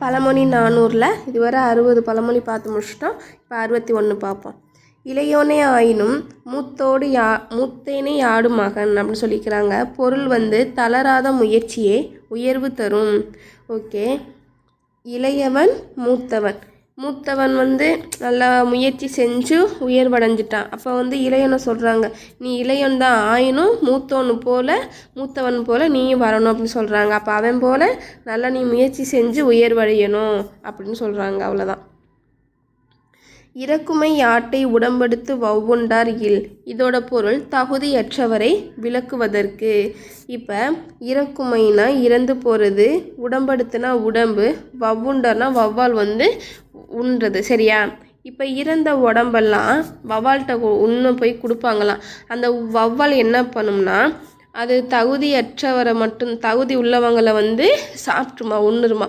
பழமொழி நானூறில் இதுவரை அறுபது பழமொழி பார்த்து முடிச்சிட்டோம். இப்போ அறுபத்தி ஒன்று பார்ப்போம். இளையோனே ஆயினும் மூத்தோடு யா மூத்தேனே யாடும் மகன் அப்படின்னு சொல்லிக்கிறாங்க. பொருள் வந்து தளராத முயற்சியே உயர்வு தரும். ஓகே. இளையவன் மூத்தவன். மூத்தவன் வந்து நல்லா முயற்சி செஞ்சு உயர்வடைஞ்சிட்டான். அப்போ வந்து இளையனை சொல்கிறாங்க நீ இளையன் தான் ஆயினும் மூத்தவனு போல மூத்தவன் போல நீயும் வரணும் அப்படின்னு சொல்கிறாங்க அப்போ அவன் போல நல்லா நீ முயற்சி செஞ்சு உயர்வடையணும் அப்படின்னு சொல்கிறாங்க அவ்வளோதான் இறக்குமை யாட்டை உடம்பெடுத்து வவ்வுண்டார் இல். இதோட பொருள் தகுதியற்றவரை விளக்குவதற்கு. இப்போ இறக்குமைனா இறந்து போகிறது உடம்பெடுத்துனா உடம்பு வவ்வுண்டர்னா வவ்வால் வந்து உண்றது சரியா? இப்போ இறந்த உடம்பெல்லாம் வவ்வால்கிட்ட உண்ண போய் கொடுப்பாங்களாம் அந்த வவ்வால் என்ன பண்ணும்னா அது தகுதியற்றவரை மட்டும் தகுதி உள்ளவங்களை வந்து சாப்பிட்ருமா உண்ணுருமா?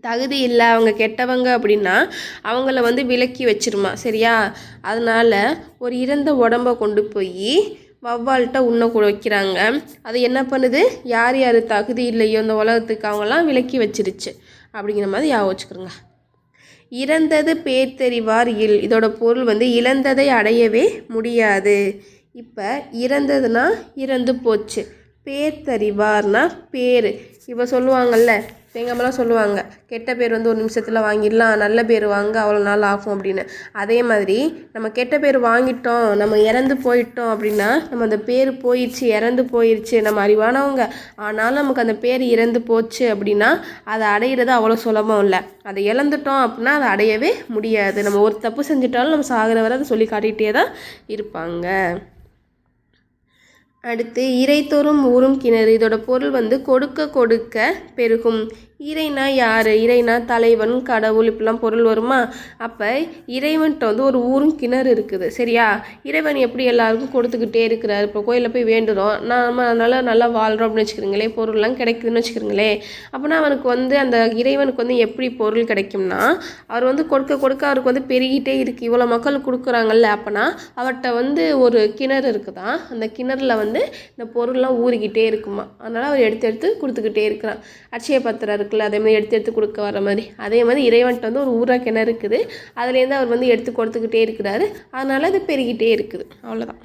தகுதி இல்லை அவங்க கெட்டவங்க அப்படின்னா அவங்கள வந்து விலக்கி வச்சிருமா சரியா? அதனால் ஒரு இறந்த உடம்ப கொண்டு போய் வவ்வால்கிட்ட உண்ண கூட வைக்கிறாங்க. அது என்ன பண்ணுது? யார் யார் தகுதி இல்லையோ இந்த உலகத்துக்கு அவங்களாம் விலக்கி வச்சிருச்சு. அப்படிங்கிற மாதிரி ஞாபகம் வச்சுக்கிறோங்க இறந்தது பேர் தெரிவார் இல். இதோட பொருள் வந்து இழந்ததை அடையவே முடியாது. இப்போ இறந்ததுன்னா இறந்து போச்சு பேர். தறிவார்னா பேர் இப்போ சொல்லுவாங்கல்ல சொல்லுவாங்க கெட்ட பேர் வந்து ஒரு நிமிஷத்தில் வாங்கிடலாம் நல்ல பேர் வாங்க அவ்வளோ நாள் ஆகும் அப்படின்னு. அதே மாதிரி நம்ம கெட்ட பேர் வாங்கிட்டோம் நம்ம இறந்து போயிட்டோம் அப்படின்னா நம்ம அந்த பேர் போயிடுச்சு இறந்து போயிடுச்சு நம்ம அறிவானவங்க. ஆனாலும் நமக்கு அந்த பேர் இறந்து போச்சு அப்படின்னா அதை அடையிறது அவ்வளோ சுலபம் இல்லை. அதை இழந்துட்டோம் அப்படின்னா அதை அடையவே முடியாது. நம்ம ஒரு தப்பு செஞ்சிட்டாலும் நம்ம சாகிற வரை அதை சொல்லி காட்டிகிட்டே தான் இருப்பாங்க. அடுத்து இறைத்தோறும் ஊறும் கிணறு. இதோட பொருள் வந்து கொடுக்க கொடுக்க பெருகும். இறைனா யார்? இறைனா தலைவன் கடவுள் இப்படிலாம் பொருள் வருமா? அப்போ இறைவன்கிட்ட வந்து ஒரு ஊரும் கிணறு இருக்குது. சரியா? இறைவன் எப்படி எல்லாருக்கும் கொடுத்துக்கிட்டே இருக்கிறார்? இப்போ கோயிலில் போய் வேண்டுறோம். நம்ம அதனால் நல்லா வாழ்கிறோம் அப்படின்னு வச்சுக்கிறீங்களே பொருள்லாம் கிடைக்குதுன்னு வச்சுக்கிறீங்களே. அப்போனா அவனுக்கு வந்து அந்த இறைவனுக்கு வந்து எப்படி பொருள் கிடைக்கும்னா அவர் வந்து கொடுக்க கொடுக்க அவருக்கு வந்து பெருகிட்டே இருக்குது இவ்வளோ மக்கள் கொடுக்குறாங்கல்ல அப்போனா அவர்கிட்ட வந்து ஒரு கிணறு இருக்குதான் அந்த கிணறுல வந்து இந்த பொருள்லாம் ஊறிக்கிட்டே இருக்குமா? அதனால் அவர் எடுத்து எடுத்து கொடுத்துக்கிட்டே இருக்கிறான். அட்சய பத்திரம் இருக்குல்ல அதே மாதிரி எடுத்து எடுத்து கொடுக்க வர மாதிரி. அதே மாதிரி இறைவன்ட்டு வந்து ஒரு ஊரா கிணறு இருக்குது. அதுலேருந்து அவர் வந்து எடுத்து கொடுத்துக்கிட்டே இருக்கிறாரு. அதனால் அது பெருகிட்டே இருக்குது. அவ்வளோதான்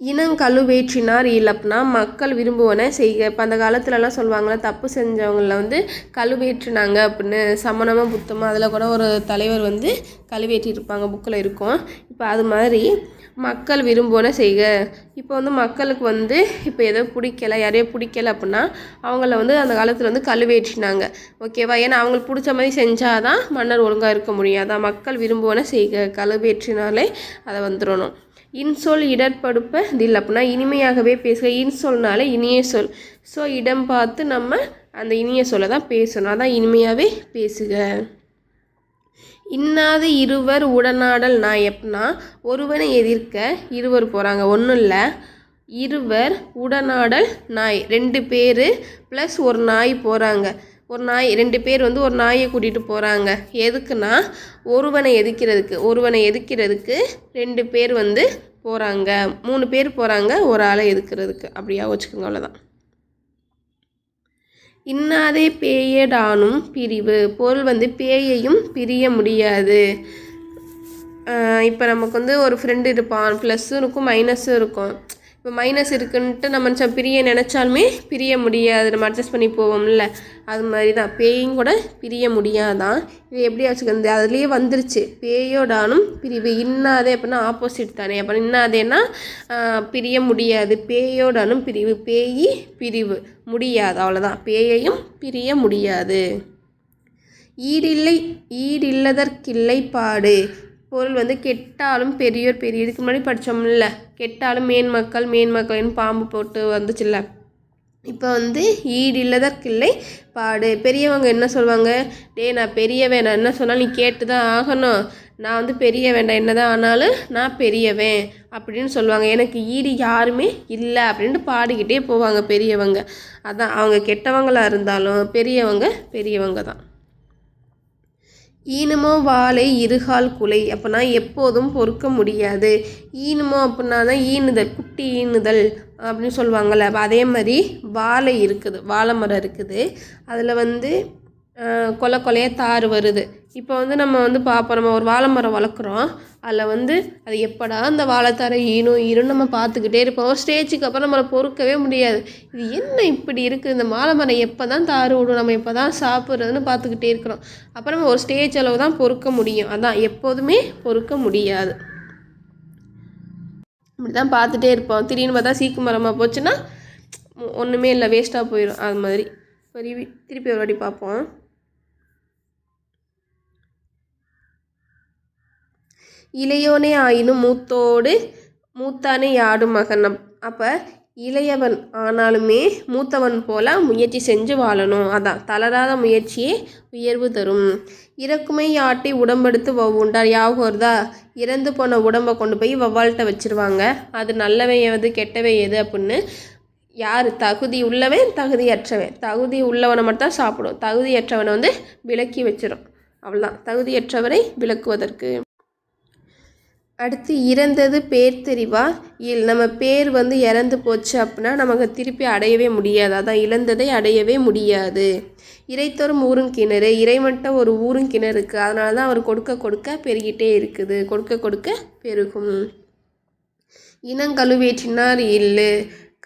இனம் கழுவேற்றினார் இழப்புனா மக்கள் விரும்புவன செய்க. இப்போ அந்த காலத்துலலாம் சொல்லுவாங்களே தப்பு செஞ்சவங்கள வந்து கழுவேற்றினாங்க அப்படின்னு சமணமாக புத்தமாக அதில் கூட ஒரு தலைவர் வந்து கழுவேற்றிருப்பாங்க புக்கில் இருக்கும். இப்போ அது மாதிரி மக்கள் விரும்புவன செய்க. இப்போ வந்து மக்களுக்கு வந்து இப்போ எதோ பிடிக்கல யாரையோ பிடிக்கல அப்படின்னா அவங்கள வந்து அந்த காலத்தில் வந்து கழுவேற்றினாங்க. ஓகேவா ஏன்னா அவங்களுக்கு பிடிச்ச மாதிரி செஞ்சால் தான் மன்னர் ஒழுங்காக இருக்க முடியும். அதான் மக்கள் விரும்புவன செய்க. கழுவேற்றினாலே அதை வந்துடணும். இன்சொல் இடர்படுப்ப தில் அப்படின்னா இனிமையாகவே பேசுக. இன்சொல்னாலே இனிய சொல். ஸோ இடம் பார்த்து நம்ம அந்த இனிய சொல்லை தான் பேசணும். அதான் இனிமையாகவே பேசுக. இன்னாது இருவர் உடனாடல் நாய் எப்படின்னா ஒருவனை எதிர்க்க இருவர் போகிறாங்க ஒன்றும் இல்லை இருவர் உடனாடல் நாய். ரெண்டு பேர் ப்ளஸ் ஒரு நாய் போகிறாங்க ஒரு நாய் ரெண்டு பேர் வந்து ஒரு நாயை கூட்டிகிட்டு போகிறாங்க எதுக்குன்னா ஒருவனை எதிர்க்கிறதுக்கு. ஒருவனை எதிர்க்கிறதுக்கு ரெண்டு பேர் வந்து போகிறாங்க மூணு பேர் போகிறாங்க ஒரு ஆளை எதுக்கிறதுக்கு அப்படியா வச்சுக்கோங்க அவ்வளோதான் இன்னாதே பேயடானும் பிரிவு. பொருள் வந்து பேயையும் பிரிய முடியாது. இப்போ நமக்கு வந்து ஒரு ஃப்ரெண்டு இருப்பான். ப்ளஸ்ஸும் இருக்கும் மைனஸும் இருக்கும். இப்போ மைனஸ் இருக்குன்ட்டு நம்ம ச பிரிய நினச்சாலுமே பிரிய முடியாது. நம்ம அட்ஜஸ்ட் பண்ணி போவோம்ல. அது மாதிரி தான் பேயும் கூட பிரிய முடியாதான். இது எப்படி வச்சுக்கிறது அதுலேயே வந்துருச்சு. பேயோடானும் பிரிவு. இன்னாதே அப்படின்னா ஆப்போசிட் தானே. அப்போ இன்னாதேன்னா பிரிய முடியாது. பேயோடானும் பிரிவு. பேயி பிரிவு. முடியாது. அவ்வளோதான் பேயையும் பிரிய முடியாது. ஈடில்லை ஈடில்லதற்கில்லை பாடு பொருள் வந்து கெட்டாலும் பெரியோர் பெரிய இதுக்கு முன்னாடி படித்தோம்ல கெட்டாலும் மேன் மக்கள் மேன் மக்கள்னு பாம்பு போட்டு வந்துச்சுல்ல. இப்போ வந்து ஈடு இல்லதற்கில்லை பாடு. பெரியவங்க என்ன சொல்லுவாங்க டே நான் பெரியவன். நான் என்ன சொன்னாலும் நீ கேட்டு தான் ஆகணும். நான் வந்து பெரிய வேண்டாம். என்ன தான் ஆனாலும் நான் பெரியவன் அப்படின்னு சொல்லுவாங்க எனக்கு ஈடு யாருமே இல்லை அப்படின்ட்டு பாடிக்கிட்டே போவாங்க பெரியவங்க. அதான் அவங்க கெட்டவங்களாக இருந்தாலும் பெரியவங்க பெரியவங்க தான் ஈனமோ வாழை இருகால் குலை அப்படின்னா எப்போதும் பொறுக்க முடியாது. ஈனமோ அப்படின்னா தான் ஈனுதல் குட்டி ஈனுதல் அப்படின்னு சொல்லுவாங்கள்ல அதே மாதிரி வாழை இருக்குது வாழை மரம் இருக்குது. அதில் வந்து கொலை கொலையாக தார் வருது. இப்போ வந்து நம்ம வந்து பார்ப்போம் நம்ம ஒரு வாழை மரம் வளர்க்குறோம். அதில் வந்து அது எப்படா அந்த வாழைத்தாரை ஈனும் ஈரும் நம்ம பார்த்துக்கிட்டே இருப்போம். ஒரு ஸ்டேஜுக்கு அப்புறம் நம்மளை பொறுக்கவே முடியாது. இது என்ன இப்படி இருக்குது இந்த வாழை மரம் எப்போ தான் தார் விடும்? நம்ம எப்போ தான் சாப்பிட்றதுன்னு பார்த்துக்கிட்டே இருக்கிறோம். அப்புறம் நம்ம ஒரு ஸ்டேஜ் அளவு தான் பொறுக்க முடியும். அதான் எப்போதுமே பொறுக்க முடியாது. இப்படி தான் பார்த்துட்டே இருப்போம். திடீர்னு பார்த்தா சீக்கு மரமாக போச்சுன்னா ஒன்றுமே இல்லை வேஸ்ட்டாக போயிடும் அது மாதிரி. திருப்பி திருப்பி ஒரு வாட்டி பார்ப்போம். இளையோனே ஆயினும் மூத்தோடு மூத்தானே யாடும் மகன். அப்போ இளையவன் ஆனாலுமே மூத்தவன் போல முயற்சி செஞ்சு வாழணும். அதான் தளராத முயற்சியே உயர்வு தரும். இறக்குமை ஆட்டி உடம்பெடுத்து வவ்வுண்டார் ஞாபகம் வருதா இறந்து போன உடம்பை கொண்டு போய் வவ்வால்கிட்ட வச்சிருவாங்க. அது நல்லவை எது கெட்டவை எது அப்படின்னு யார்? தகுதி உள்ளவன் தகுதியற்றவன். தகுதி உள்ளவனை மட்டும்தான் சாப்பிடும். தகுதியற்றவனை வந்து விலக்கி வச்சிடும் அவ்வளோதான் தகுதியற்றவரை விளக்குவதற்கு அடுத்து இறந்தது பேர் தெரிவா? இல் நம்ம பேர் வந்து இறந்து போச்சு அப்படின்னா நமக்கு திருப்பி அடையவே முடியாது. அதான் இழந்ததை அடையவே முடியாது. இறைத்தோறும் ஊரும் கிணறு. இறைமட்ட ஒரு ஊரும் கிணறு இருக்குது அதனால தான் அவர் கொடுக்க கொடுக்க பெருகிட்டே இருக்குது. கொடுக்க கொடுக்க பெருகும். இனங்கழுவேற்றினார் இல்லு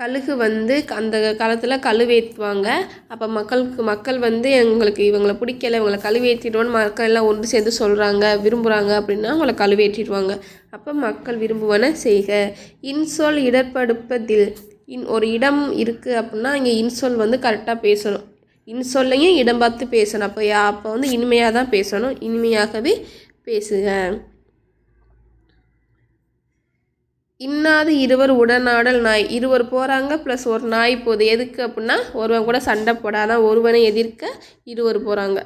கழுகு வந்து அந்த காலத்தில் கழுவேற்றுவாங்க அப்போ மக்களுக்கு மக்கள் வந்து எங்களுக்கு இவங்களை பிடிக்கல இவங்களை கழுவேற்றிடுவோன்னு மக்கள் எல்லாம் ஒன்று சேர்ந்து சொல்கிறாங்க விரும்புகிறாங்க அப்படின்னா அவங்கள கழுவேற்றிடுவாங்க. அப்போ மக்கள் விரும்புவன செய்க. இன்சொல் இடர்படுப்பதில் இன் ஒரு இடம் இருக்குது அப்படின்னா இங்கே இன்சொல் வந்து கரெக்டாக பேசணும். இன்சொல்லையும் இடம் பார்த்து பேசணும். அப்போ யா அப்போ வந்து இனிமையாக தான் பேசணும். இனிமையாகவே பேசுக. இன்னாது இருவர் உடனாடல் நாய். இருவர் போகிறாங்க ப்ளஸ் ஒரு நாய் போகுது எதுக்கு அப்படின்னா ஒருவன் கூட சண்டை போடாதான் ஒருவனை எதிர்க்க இருவர் போகிறாங்க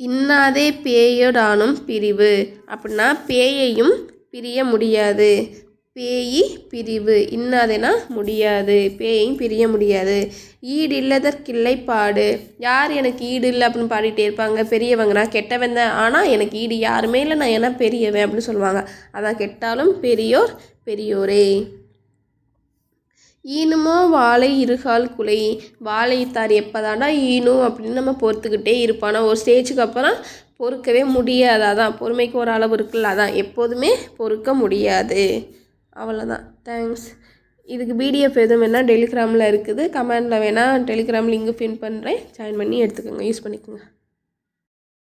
இன்னாதே பேயோடானும் பிரிவு. அப்படின்னா பேயையும் பிரிய முடியாது. பேயி பிரிவு. இன்னாதேனா முடியாது. பேயையும் பிரிய முடியாது. ஈடு இல்லதற்கில்லை பாடு யார் எனக்கு ஈடு இல்லை அப்படின்னு பாடிட்டே இருப்பாங்க. பெரியவங்க நான் கெட்டவன் தான். ஆனால் எனக்கு ஈடு யாருமே இல்லை. நான் ஏன்னா பெரியவன் அப்படின்னு சொல்லுவாங்க அதான் கெட்டாலும் பெரியோர் பெரியோரே. ஈனுமோ வாழை இருகால் குலை. வாழைத்தார் எப்போதாண்டா ஈனும் அப்படின்னு நம்ம பொறுத்துக்கிட்டே இருப்பானா ஒரு ஸ்டேஜுக்கு அப்புறம் பொறுக்கவே முடியாது. அதான் பொறுமைக்கு ஒரு அளவு இருக்குல்ல. அதான் எப்போதுமே பொறுக்க முடியாது. அவ்வளோதான் தேங்க்ஸ் இதுக்கு பிடிஎஃப் எதுவும் வேணால் டெலிகிராமில் இருக்குது. கமெண்டில் வேணால் டெலிகிராம் லிங்க் பின் பண்ணுறேன் ஜாயின் பண்ணி எடுத்துக்கோங்க. யூஸ் பண்ணிக்கோங்க.